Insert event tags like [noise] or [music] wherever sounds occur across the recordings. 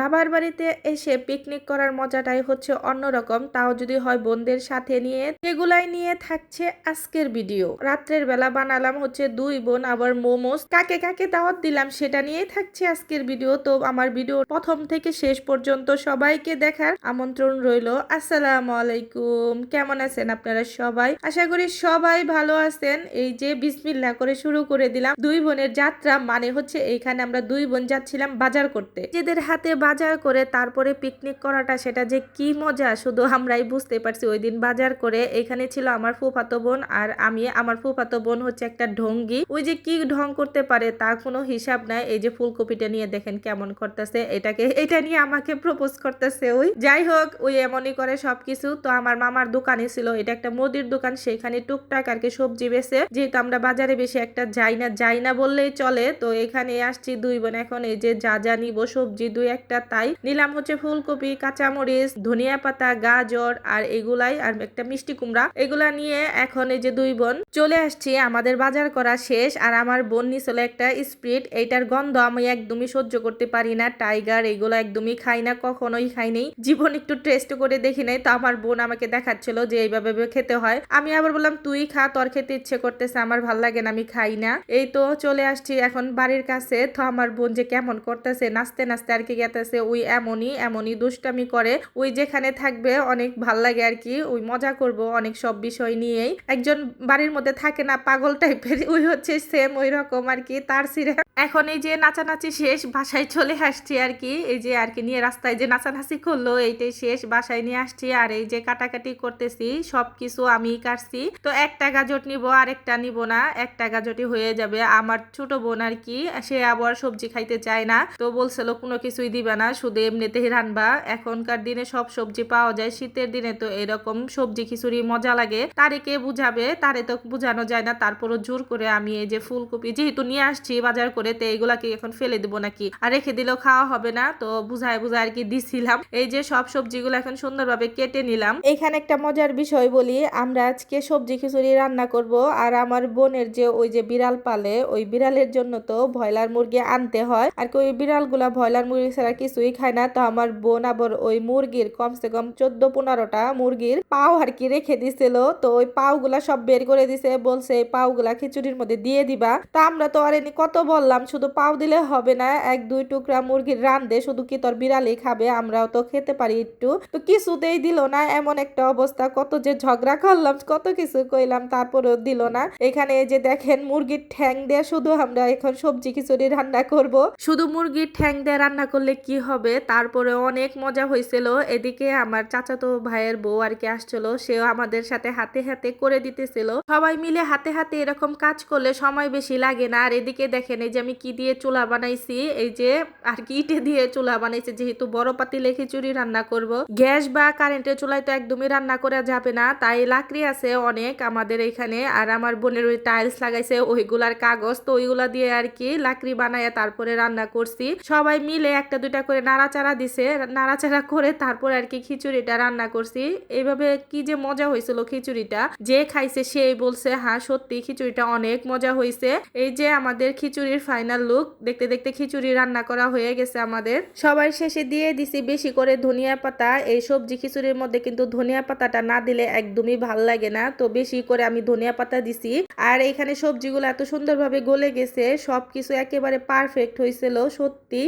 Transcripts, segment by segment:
বাবার বাড়িতে এসে পিকনিক করার মজাটাই হচ্ছে অন্যরকম। তাও যদি হয় বোনদের সাথে নিয়ে, সেগুলাই নিয়ে থাকছে আজকের ভিডিও রাত্রের বেলা বানালাম হচ্ছে দুই বোন, আবার মোমোস। কাকে কাকে দাওয়াত দিলাম সেটা নিয়েই থাকছে আজকের ভিডিও তো আমার ভিডিও প্রথম থেকে শেষ পর্যন্ত সবাইকে দেখার আমন্ত্রণ রইল। আসসালামু আলাইকুম। কেমন আছেন আপনারা সবাই? আশা করি সবাই ভালো আছেন। এই যে বিসমিল্লা করে শুরু করে দিলাম দুই বোনের যাত্রা। মানে হচ্ছে এইখানে আমরা দুই বোন যাচ্ছিলাম বাজার করতে। নিজেদের হাতে বাজার করে তারপরে পিকনিক করাটা সেটা যে কি মজা, শুধু আমরাই বুঝতে পারছি। ওই দিন বাজার করে এখানে ছিল আমার ফুফাতো বোন আর আমি, আমার ফুফাতো বোন হচ্ছে একটা ঢঙ্গি। ওই যে কি ঢং করতে পারে তার কোনো হিসাব নাই। এই যে ফুলকপিটা নিয়ে দেখেন কেমন করতেছে, এটাকে, এটা নিয়ে আমাকে প্রপোজ করতেছে ওই। যাই হোক, ওই এমনই করে সবকিছু। তো আমার মামার দোকানে ছিল, এটা একটা মুদির দোকান সেখানে টুকটাক আর কি সবজি বেছে যেহেতু আমরা বাজারে বেশি একটা যাই না যাই না বললেই চলে, তো এখানে আসছি দুই বোন। এখন এই যে যা যা নিব সবজি, দুই একটা তাই নিলাম হচ্ছে ফুলকপি, কাঁচামরিচ, ধনিয়া পাতা, গাজর আর এগুলাই আর একটা মিষ্টি কুমড়া। এগুলা নিয়ে এখন এই যে দুই বোন চলে আসছি, আমাদের বাজার করা শেষ। আর আমার বোন নিছিল একটা স্প্রিট, এইটার গন্ধ আমি একদমই সহ্য করতে পারি না। টাইগার এগুলো একদমই খাই না, কখনোই খাই নেই। জীবন একটু টেস্ট করে দেখি নাই, তো আমার বোন আমাকে দেখাচ্ছিল যে এইভাবে খেতে হয়। আমি আবার বললাম, তুই খা, তোর খেতে ইচ্ছে করতেছে, আমার ভালো লাগে না, আমি খাই না। এই তো চলে আসছি এখন বাড়ির কাছে। তো আমার বোন যে কেমন করতেছে, নাচতে নাচতে আর কি গেতেছে ওই এমনই এমনই দুষ্টামি করে। ওই যেখানে থাকবে, অনেক ভালো লাগে আর কি, ওই মজা করব অনেক সব বিষয় নিয়েই। একজন বাড়ির মধ্যে থাকে না, পাগল টাইপের, [laughs] ওই হচ্ছে সেম ওই রকম আর কি, তার সিরে। এখন এই যে নাচানাচি শেষ, বাসায় চলে আসছি আর কি, এই যে আর কি নিয়ে রাস্তায় যে নাচানাচি করল, এইটাই শেষ, বাসায় নিয়ে আসছি। আর এই যে কাটাকাটি করতেছি, সবকিছু আমি কাটছি। তো একটা গাজট নিব আর একটা নিব না, একটা গাজটি হয়ে যাবে। আমার ছোট বোন আর কি, সে আবার সবজি খাইতে চায় না। তো বলছিল কোনো কিছুই দিবে না, শুধু এমনিতেই রানবা। এখনকার দিনে সব সবজি পাওয়া যায়, শীতের দিনে তো এরকম সবজি খিচুড়ি মজা লাগে। তারে কে বুঝাবে? তারে তো বুঝানো যায় না। তারপরও জোর করে আমি এই যে ফুলকপি যেহেতু নিয়ে আসছি বাজার করে, তো এইগুলাকে এখন ফেলে দেবো নাকি? আর রেখে দিলেও খাওয়া হবে না। তো বুঝায় বুঝায় আর কি দিছিলাম। এই যে সব সবজিগুলো এখন সুন্দরভাবে কেটে নিলাম। এখানে একটা মজার বিষয় বলি। আমরা আজকে সবজি খিচুড়ি রান্না করব। আর আমার বোনের যে ওই যে বিড়াল পালে, ওই বিড়ালের জন্য তো ব্রয়লার মুরগি আনতে হয়। আর কি ওই বিড়ালগুলা ব্রয়লার মুরগি ছাড়া কিছুই খায় না। তো আমার বোন আবার ওই মুরগির কমসে কম চোদ্দ পনেরোটা মুরগির পাও আর কি রেখে দিছিল। তো ওই পাও গুলা সব বের করে দিছে, বলছে এই পাও গুলা খিচুড়ির মধ্যে দিয়ে দিবা। তো আমরা তো আর এনে কত বললাম, শুধু পাও দিলে হবে না, এক দুই টুকরা মুরগির রান্ধে শুধু কি তোর বিড়ালই খাবে, আমরাও তো খেতে পারি একটু। তো কিছুতেই দিল না, এমন একটা অবস্থা, কত যে ঝগড়া করলাম, কত কিছু কইলাম, তারপরেও দিল না। এখানে যে দেখেন মুরগির ঠ্যাং দিয়ে, শুধু আমরা এখন সবজি খিচুড়ি রান্না করব। শুধু মুরগির ঠ্যাং দিয়ে রান্না করলে কি হবে? তারপরে অনেক মজা হয়েছিল এদিকে আমার চাচাতো ভাইয়ের বউ আর কি আসছিল। সেও আমাদের সাথে হাতে হাতে করে দিতেছিল। সবাই মিলে হাতে হাতে এরকম কাজ করলে সময় বেশি লাগে না। আর এদিকে দেখেন, এই যে আমি কি দিয়ে চুলা বানাইছি, এই যে আর কি ইটে দিয়ে চুলা বানাইছি, যেহেতু বড় পাতিলে খিচুড়ি রান্না করব। গ্যাস বা কারেন্টের চুলায় তো একদমই রান্না করা যাবে না। তাই লাকড়ি আছে অনেক আমাদের এখানে। আর আমার বোনের ওই টাইলস লাগাইছে, ওইগুলার কাগজ, তো ওইগুলা দিয়ে আর কি লাকড়ি বানায় তারপরে রান্না করছি। সবাই মিলে একটা দুইটা করে নাড়াচাড়া দিছে, নাড়াচাড়া করে তারপর আর কি খিচুড়িটা রান্না করছি। এইভাবে কি যে মজা হয়েছিল খিচুড়িটা। যে খাইছে সেই বলছে হ্যাঁ সত্যি খিচুড়িটা অনেক মজা হয়েছে। এই যে আমাদের খিচুড়ির ফাইনাল লুক দেখতে দেখতে খিচুড়ি রান্না করা হয়ে গেছে আমাদের। সবার শেষে দিয়ে দিছি বেশি করে ধনিয়া পাতা। এই সবজি খিচুড়ির মধ্যে কিন্তু ধনিয়া পাতাটা না দিলে একদমই ভালো লাগে না। তো বেশি করে আমি ধনিয়া পাতা দিছি। আর এখানে সবজিগুলো এত সুন্দরভাবে গলে গেছে, সবকিছু একেবারে পারফেক্ট হয়েছিল, সত্যি।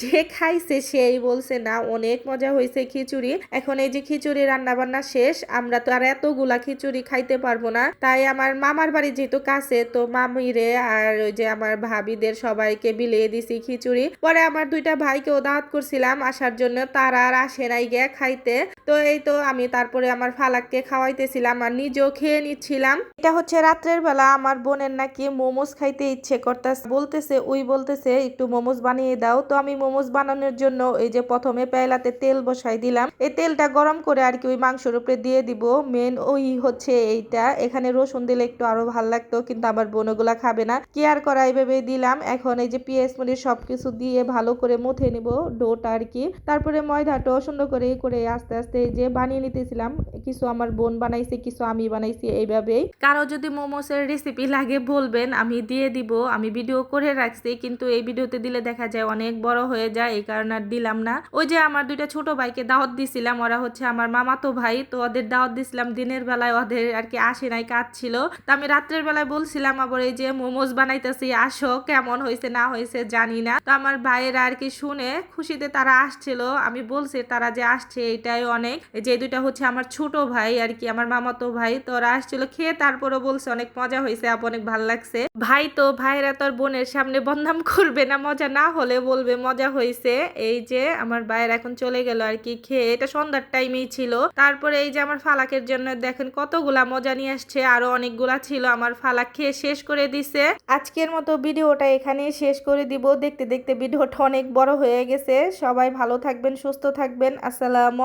যে খাইছে সেই বলছে, না, অনেক মজা হয়েছে খিচুড়ি। এখন এই যে খিচুড়ি রান্না বান্না শেষ, আমরা তো আর এতগুলা খিচুড়ি খাইতে পারব না। তাই আমার মামার বাড়ি যেহেতু কাছে, তো মামিরে আর ওই যে আমার ভাবিদের সবাইকে বিলিয়ে দিছি খিচুড়ি। পরে আমার দুইটা ভাইকেও দাওয়াত করছিলাম, আসার জন্য তারা আর আসে নাই গিয়া খাইতে। তো এই তো আমি তারপরে আমার ফালাককে খাওয়াইতেছিলাম আর নিজেও খেয়ে নিচ্ছিলাম। এটা হচ্ছে রাত্রের বেলা, আমার বোনের নাকি মোমোজ খাইতে ইচ্ছে করতেছে। বলতেছে ওই বলতেছে, একটু মোমোজ বানিয়ে দাও। তো আমি মোমোজ বানানোর জন্য এই যে প্রথমে পেলাতে তেল বসাই দিলাম। এই তেলটা গরম করে আর কি ওই মাংসের উপরে দিয়ে দিব। মেন ওই হচ্ছে এইটা। এখানে রসুন দিলে একটু আরও ভালো লাগতো, কিন্তু আমার বোনগুলা খাবে না। কি আর করা এইভাবে দিলাম। এখন এই যে পেঁয়াজ মরিচ সবকিছু দিয়ে ভালো করে মুথে নিব ডোটা আর কি। তারপরে ময়দাটাও সুন্দর করে করে আস্তে আস্তে আস্তে যে বানিয়ে নিতেছিলাম, কিছু আমার বোন বানাইছে, কিছু আমি বানাইছি, এইভাবেই। কারও যদি মোমোসের রেসিপি লাগে বলবেন, আমি দিয়ে দিব, আমি ভিডিও করে রাখছি, কিন্তু এই ভিডিওতে দিলে দেখা যায় অনেক বড় হয়ে যায়, এই কারণে আর দিলাম না। ওই যে আমার দুইটা ছোট ভাইকে দাওয়াত দিছিলাম, ওরা হচ্ছে আমার মামাতো ভাই, তো ওদের দাওয়াত দিছিলাম, দিনের বেলায় ওদের আর কি আসে নাই কাজ ছিল। তো আমি রাত্রের বেলায় বলছিলাম আবার এই যে মোমোস বানাইতেছি, আসো, কেমন হয়েছে, না হয়েছে জানি না। তো আমার ভাইয়েরা আর কি শুনে খুশিতে তারা আসছিল, আমি বলছি তারা যে আসছে, এটাই অনেক এই যে দুইটা হচ্ছে আমার ছোট ভাই আর কি, আমার মামাতো ভাই। তো ওরা আসছিল, খেয়ে তারপরে বলছে অনেক মজা হয়েছে আপু অনেক ভালো লাগছে। ভাই তো ভাইরা তোর বোনের সামনে বদনাম করবে না, মজা না হলে বলবে মজা হয়েছে। এই যে আমার ভাইয়ের এখন চলে গেল আর কি খেয়ে, এটা সন্ধ্যার টাইমেই ছিল। তারপরে এই যে আমার ফালাকের জন্য দেখেন কতগুলা মজা নিয়ে আসছে, আরও অনেকগুলা ছিল। আমার ফালাক খেয়ে শেষ করে দিছে। আজকের মতো ভিডিওটা এখানেই শেষ করে দিব। দেখতে দেখতে ভিডিওটা অনেক বড় হয়ে গেছে। সবাই ভালো থাকবেন, সুস্থ থাকবেন। আসসালামু